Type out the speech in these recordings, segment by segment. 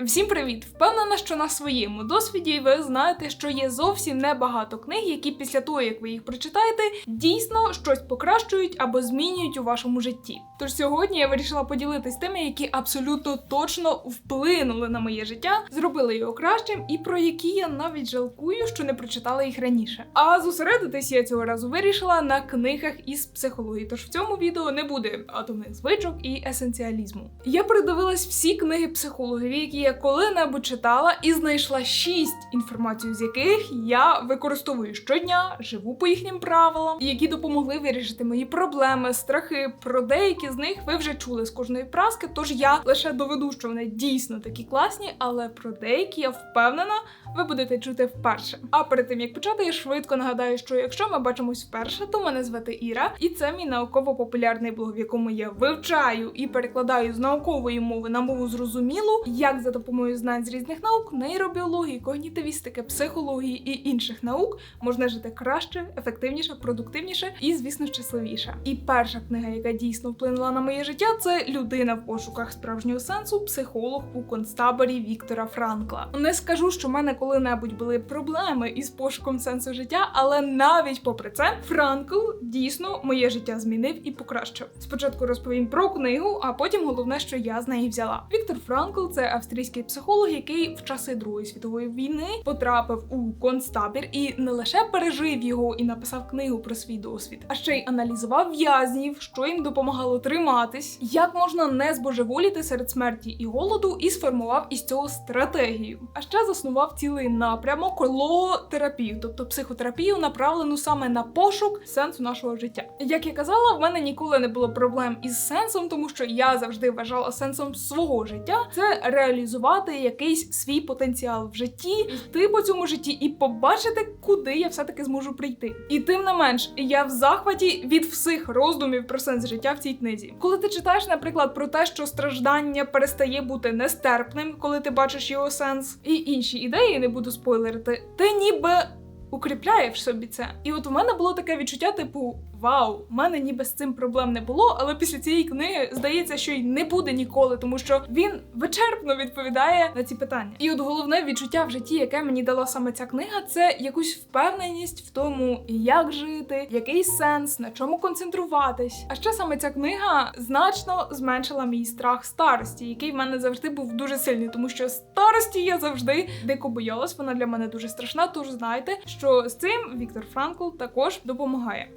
Всім привіт! Впевнена, що на своєму досвіді ви знаєте, що є зовсім небагато книг, які після того, як ви їх прочитаєте, дійсно щось покращують або змінюють у вашому житті. Тож сьогодні я вирішила поділитись тими, які абсолютно точно вплинули на моє життя, зробили його кращим, і про які я навіть жалкую, що не прочитала їх раніше. А зосередитись я цього разу вирішила на книгах із психології. Тож в цьому відео не буде атомних звичок і есенціалізму. Я передивилась всі книги психологів, які я коли-небудь читала, і знайшла шість інформацію, з яких я використовую щодня, живу по їхнім правилам, які допомогли вирішити мої проблеми, страхи. Про деякі з них ви вже чули з кожної праски, тож я лише доведу, що вони дійсно такі класні, але про деякі я впевнена, ви будете чути вперше. А перед тим як почати, я швидко нагадаю, що якщо ми бачимось вперше, то мене звати Іра, і це мій науково-популярний блог, в якому я вивчаю і перекладаю з наукової мови на мову зрозумілу, як за допомогою знань з різних наук, нейробіології, когнітивістики, психології і інших наук можна жити краще, ефективніше, продуктивніше і, звісно, щасливіше. І перша книга, яка дійсно вплинула на моє життя, це людина в пошуках справжнього сенсу, психолог у концтаборі Віктора Франкла. Не скажу, що в мене коли-небудь були проблеми із пошуком сенсу життя, але навіть попри це, Франкл дійсно моє життя змінив і покращив. Спочатку розповім про книгу, а потім головне, що я з неї взяла. Віктор Франкл це австрійський психолог, який в часи Другої світової війни потрапив у концтабір і не лише пережив його і написав книгу про свій досвід, а ще й аналізував в'язнів, що їм допомагало триматись, як можна не збожеволіти серед смерті і голоду, і сформував із цього стратегію. А ще заснував цілий напрямок логотерапію, тобто психотерапію, направлену саме на пошук сенсу нашого життя. Як я казала, в мене ніколи не було проблем із сенсом, тому що я завжди вважала сенсом свого життя це реалізувати якийсь свій потенціал в житті, йти по цьому житті і побачити, куди я все-таки зможу прийти. І тим не менш, я в захваті від всіх роздумів про сенс життя в цій книзі. Коли ти читаєш, наприклад, про те, що страждання перестає бути нестерпним, коли ти бачиш його сенс, і інші ідеї не буду спойлерити, ти ніби. Укріпляє в собі це. І от у мене було таке відчуття, типу, вау, у мене ніби з цим проблем не було, але після цієї книги здається, що й не буде ніколи, тому що він вичерпно відповідає на ці питання. І от головне відчуття в житті, яке мені дала саме ця книга, це якусь впевненість в тому, як жити, який сенс, на чому концентруватись. А ще саме ця книга значно зменшила мій страх старості, який в мене завжди був дуже сильний, тому що старості я завжди дико боялась. Вона для мене дуже страшна. Тож знаєте, що з цим Віктор Франкл також допомагає.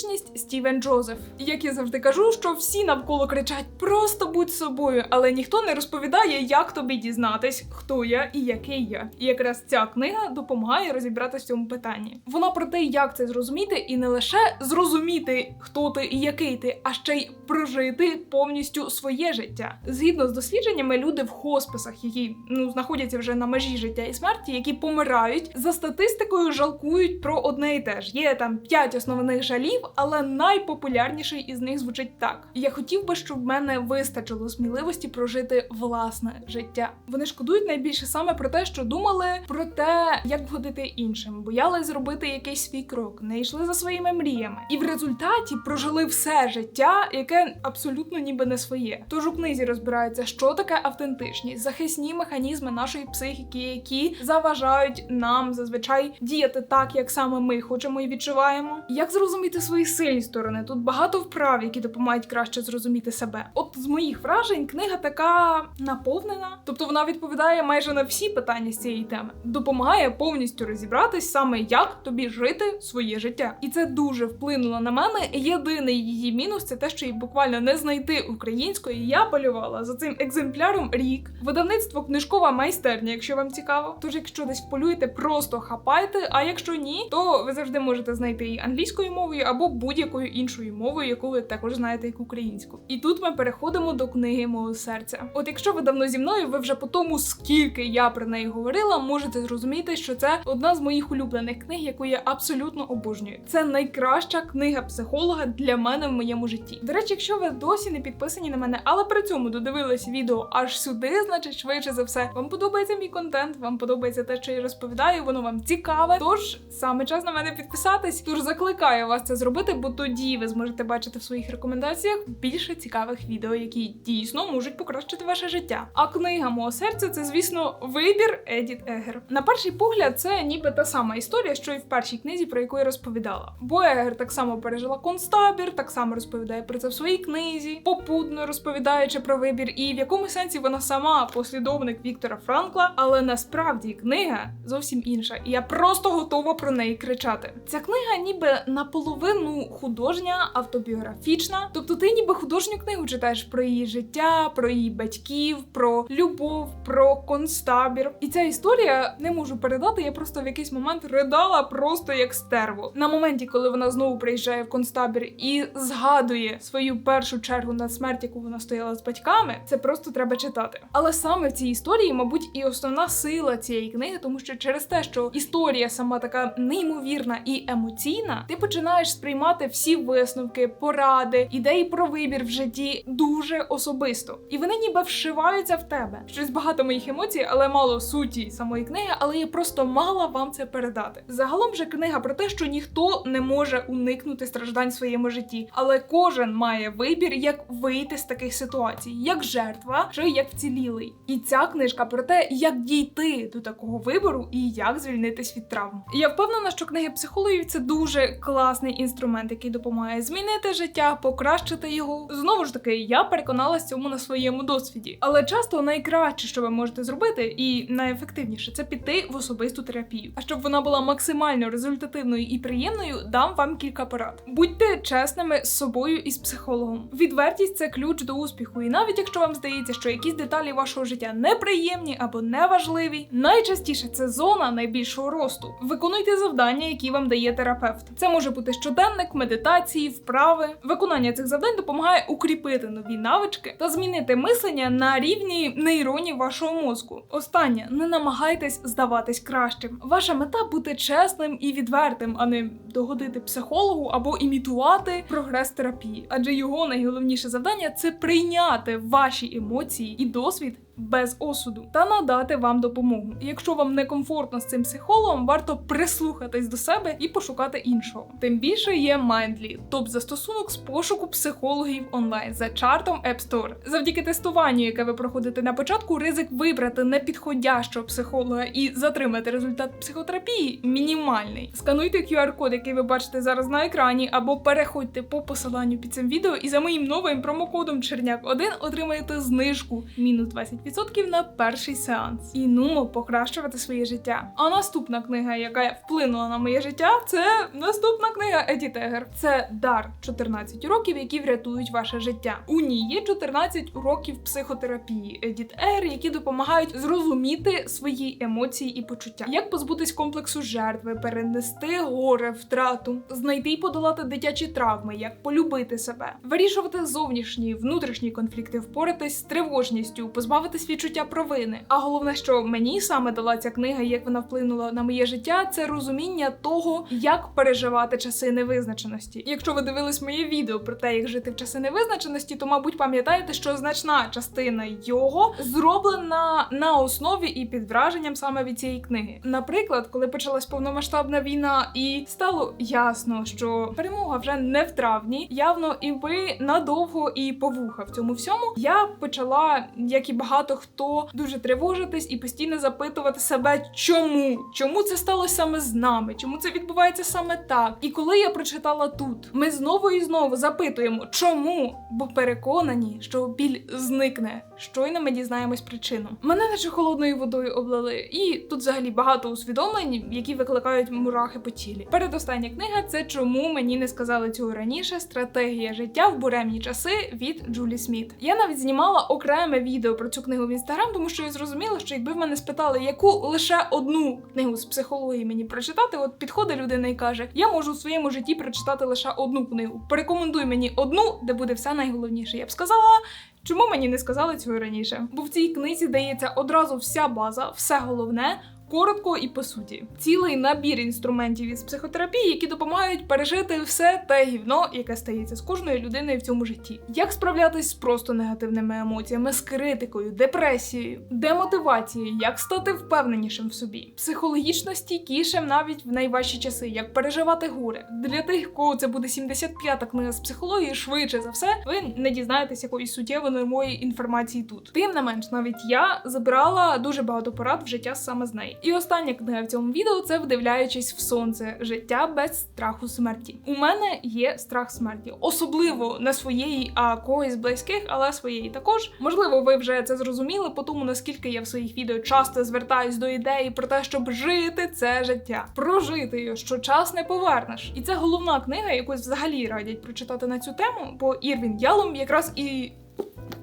Автентичність Стівен Джозеф. Як я завжди кажу, що всі навколо кричать: просто будь собою, але ніхто не розповідає, як тобі дізнатись, хто я і який я. І якраз ця книга допомагає розібратися в цьому питанні. Вона про те, як це зрозуміти, і не лише зрозуміти, хто ти і який ти, а ще й прожити повністю своє життя. Згідно з дослідженнями, люди в хосписах, які ну знаходяться вже на межі життя і смерті, які помирають за статистикою, жалкують про одне і те ж. Є там п'ять основних жалів, але найпопулярніший із них звучить так: я хотів би, щоб в мене вистачило сміливості прожити власне життя. Вони шкодують найбільше саме про те, що думали про те, як вгодити іншим, боялись зробити якийсь свій крок, не йшли за своїми мріями, і в результаті прожили все життя, яке абсолютно ніби не своє. Тож у книзі розбирається, що таке автентичність, захисні механізми нашої психіки, які заважають нам зазвичай діяти так, як саме ми хочемо і відчуваємо. Як зрозуміти свої сильні сторони? Тут багато вправ, які допомагають краще зрозуміти себе. От з моїх вражень книга така наповнена, тобто вона відповідає майже на всі питання з цієї теми, допомагає повністю розібратись саме як тобі жити своє життя. І це дуже вплинуло на мене. Єдиний її мінус це те, що її буквально не знайти українською. Я полювала за цим екземпляром рік. Видавництво книжкова майстерня, якщо вам цікаво. Тож, якщо десь полюєте, просто хапайте. А якщо ні, то ви завжди можете знайти її англійською мовою або будь-якою іншою мовою, яку ви також знаєте як українську. І тут ми переходимо до книги мого серця. От якщо ви давно зі мною, ви вже по тому, скільки я про неї говорила, можете зрозуміти, що це одна з моїх улюблених книг, яку я абсолютно обожнюю. Це найкраща книга психолога для мене в моєму житті. До речі, якщо ви досі не підписані на мене, але при цьому додивились відео аж сюди, значить швидше за все, вам подобається мій контент, вам подобається те, що я розповідаю, воно вам цікаве. Тож саме час на мене підписатись. Тож закликаю вас це зробити. Зробити, бо тоді ви зможете бачити в своїх рекомендаціях більше цікавих відео, які дійсно можуть покращити ваше життя. А книга мого серця це, звісно, вибір Едіт Егер. На перший погляд, це ніби та сама історія, що і в першій книзі, про яку я розповідала. Бо Егер так само пережила концтабір, так само розповідає про це в своїй книзі, попутно розповідаючи про вибір, і в якому сенсі вона сама послідовник Віктора Франкла, але насправді книга зовсім інша, і я просто готова про неї кричати. Ця книга ніби наполовину художня, автобіографічна. Тобто ти ніби художню книгу читаєш про її життя, про її батьків, про любов, про концтабір. І ця історія не можу передати. Я просто в якийсь момент ридала просто як стерво. На моменті, коли вона знову приїжджає в концтабір і згадує свою першу чергу на смерть, яку вона стояла з батьками, це просто треба читати. Але саме в цій історії, мабуть, і основна сила цієї книги, тому що через те, що історія сама така неймовірна і емоційна, ти починаєш сприймати всі висновки, поради, ідеї про вибір в житті дуже особисто, і вони ніби вшиваються в тебе. Щось багато моїх емоцій, але мало суті самої книги, але я просто мала вам це передати. Загалом же книга про те, що ніхто не може уникнути страждань в своєму житті, але кожен має вибір, як вийти з таких ситуацій, як жертва чи як вцілілий. І ця книжка про те, як дійти до такого вибору і як звільнитись від травм. Я впевнена, що книги психологів це дуже класний інструмент, який допомагає змінити життя, покращити його. Знову ж таки, я переконалась цьому на своєму досвіді. Але часто найкраще, що ви можете зробити, і найефективніше це піти в особисту терапію. А щоб вона була максимально результативною і приємною, дам вам кілька порад. Будьте чесними з собою і з психологом. Відвертість це ключ до успіху. І навіть якщо вам здається, що якісь деталі вашого життя неприємні або неважливі, найчастіше це зона найбільшого росту. Виконуйте завдання, які вам дає терапевт. Це може бути щоденник, медитації, вправи. Виконання цих завдань допомагає укріпити нові навички та змінити мислення на рівні нейронів вашого мозку. Останнє не намагайтесь здаватись кращим. Ваша мета бути чесним і відвертим, а не догодити психологу або імітувати прогрес терапії. Адже його найголовніше завдання це прийняти ваші емоції і досвід. Без осуду та надати вам допомогу. Якщо вам некомфортно з цим психологом, варто прислухатись до себе і пошукати іншого. Тим більше є Mindly – топ-застосунок з пошуку психологів онлайн за чартом App Store. Завдяки тестуванню, яке ви проходите на початку, ризик вибрати непідходящого психолога і затримати результат психотерапії мінімальний. Скануйте QR-код, який ви бачите зараз на екрані, або переходьте по посиланню під цим відео, і за моїм новим промокодом Черняк 1 отримаєте знижку мінус 20% на перший сеанс. І нумо покращувати своє життя. А наступна книга, яка вплинула на моє життя, це наступна книга Еді Тегер. Це дар 14 уроків, які врятують ваше життя. У ній є 14 уроків психотерапії Едіт Егер, які допомагають зрозуміти свої емоції і почуття, як позбутись комплексу жертви, перенести горе, втрату, знайти і подолати дитячі травми, як полюбити себе, вирішувати зовнішні внутрішні конфлікти, впоратись з тривожністю, позбавитись відчуття провини. А головне, що мені саме дала ця книга, як вона вплинула на моє життя, це розуміння того, як переживати часи невизначеності. Якщо ви дивились моє відео про те, як жити в часи невизначеності, то мабуть пам'ятаєте, що значна частина його зроблена на основі і під враженням саме від цієї книги. Наприклад, коли почалась повномасштабна війна, і стало ясно, що перемога вже не в травні, явно і ви надовго і повуха в цьому всьому. Я почала, як і багато хто, дуже тривожитись і постійно запитувати себе, чому? Чому це сталося саме з нами? Чому це відбувається саме так? І коли я прочитала тут, ми знову і знову запитуємо, чому? Бо переконані, що біль зникне. Щойно ми дізнаємось причину. Мене наче холодною водою облили, і тут взагалі багато усвідомлень, які викликають мурахи по тілі. Передостання книга це чому мені не сказали цього раніше. Стратегія життя в буремні часи від Джулі Сміт. Я навіть знімала окреме відео про цю книгу в інстаграм, тому що я зрозуміла, що якби в мене спитали, яку лише одну книгу з психології мені прочитати, от підходить людина і каже: Я можу в своєму житті прочитати лише одну книгу. Порекомендуй мені одну, де буде все найголовніше. Я б сказала. Чому мені не сказали цього раніше? Бо в цій книзі дається одразу вся база, все головне. Коротко і по суті, цілий набір інструментів із психотерапії, які допомагають пережити все те гівно, яке стається з кожною людиною в цьому житті. Як справлятись з просто негативними емоціями, з критикою, депресією, демотивацією, як стати впевненішим в собі, психологічно стійкішим навіть в найважчі часи, як переживати горе. Для тих, кого це буде 75-та книга з психології, швидше за все, ви не дізнаєтесь якоїсь суттєво нової інформації тут. Тим не менш, навіть я забрала дуже багато порад в життя саме з неї. І остання книга в цьому відео це вдивляючись в сонце життя без страху смерті. У мене є страх смерті, особливо не своєї, а когось близьких, але своєї також. Можливо, ви вже це зрозуміли, по тому наскільки я в своїх відео часто звертаюсь до ідеї про те, щоб жити це життя, прожити його, що час не повернеш. І це головна книга, якусь взагалі радять прочитати на цю тему, бо Ірвін Ялом якраз і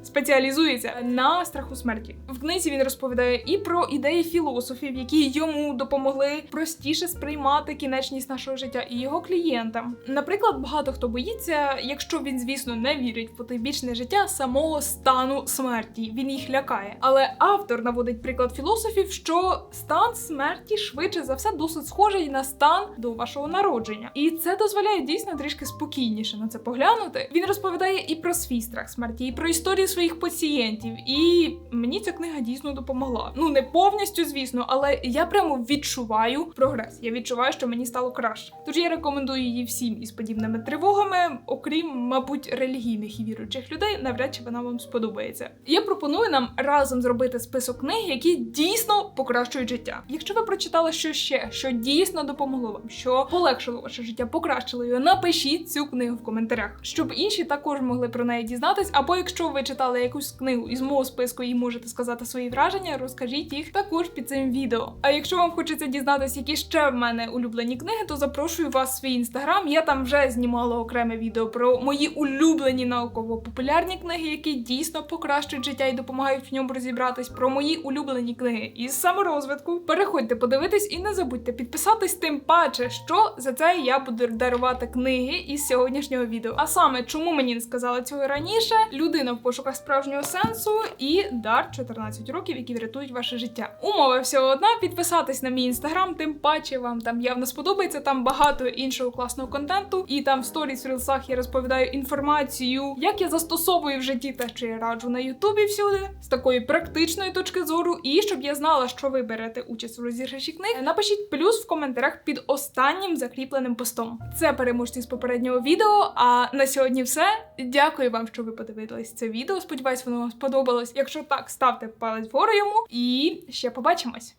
спеціалізується на страху смерті. В книзі він розповідає і про ідеї філософів, які йому допомогли простіше сприймати кінечність нашого життя, і його клієнтам. Наприклад, багато хто боїться, якщо він, звісно, не вірить в потойбічне життя самого стану смерті. Він їх лякає. Але автор наводить приклад філософів, що стан смерті швидше за все досить схожий на стан до вашого народження, і це дозволяє дійсно трішки спокійніше на це поглянути. Він розповідає і про свій страх смерті, і про історії своїх пацієнтів. І мені ця книга дійсно допомогла. Ну не повністю, звісно, але я прямо відчуваю прогрес. Я відчуваю, що мені стало краще. Тож я рекомендую її всім із подібними тривогами, окрім, мабуть, релігійних і віруючих людей, навряд чи вона вам сподобається. Я пропоную нам разом зробити список книг, які дійсно покращують життя. Якщо ви прочитали що ще, що дійсно допомогло вам, що полегшило ваше життя, покращило його, напишіть цю книгу в коментарях, щоб інші також могли про неї дізнатись. Або якщо ви читали якусь книгу із мого списку і можете сказати свої враження, розкажіть їх також під цим відео. А якщо вам хочеться дізнатись, які ще в мене улюблені книги, то запрошую вас в свій інстаграм. Я там вже знімала окреме відео про мої улюблені науково-популярні книги, які дійсно покращують життя і допомагають в ньому розібратись. Про мої улюблені книги із саморозвитку. Переходьте, подивитись і не забудьте підписатись, тим паче, що за це я буду дарувати книги із сьогоднішнього відео. А саме, чому мені не сказали цього раніше? Людина в пошуках справжнього сенсу і дар 14 років, які врятують ваше життя. Умова всього одна: підписатись на мій інстаграм, тим паче вам там явно сподобається. Там багато іншого класного контенту, і там в сторіс в рілсах я розповідаю інформацію, як я застосовую в житті те, що я раджу на Ютубі всюди, з такої практичної точки зору. І щоб я знала, що ви берете участь у розіграші книг, напишіть плюс в коментарях під останнім закріпленим постом. Це переможці з попереднього відео. А на сьогодні все. Дякую вам, що ви подивились це Сподіваюсь, воно вам сподобалось. Якщо так, ставте палець вгору йому і ще побачимось.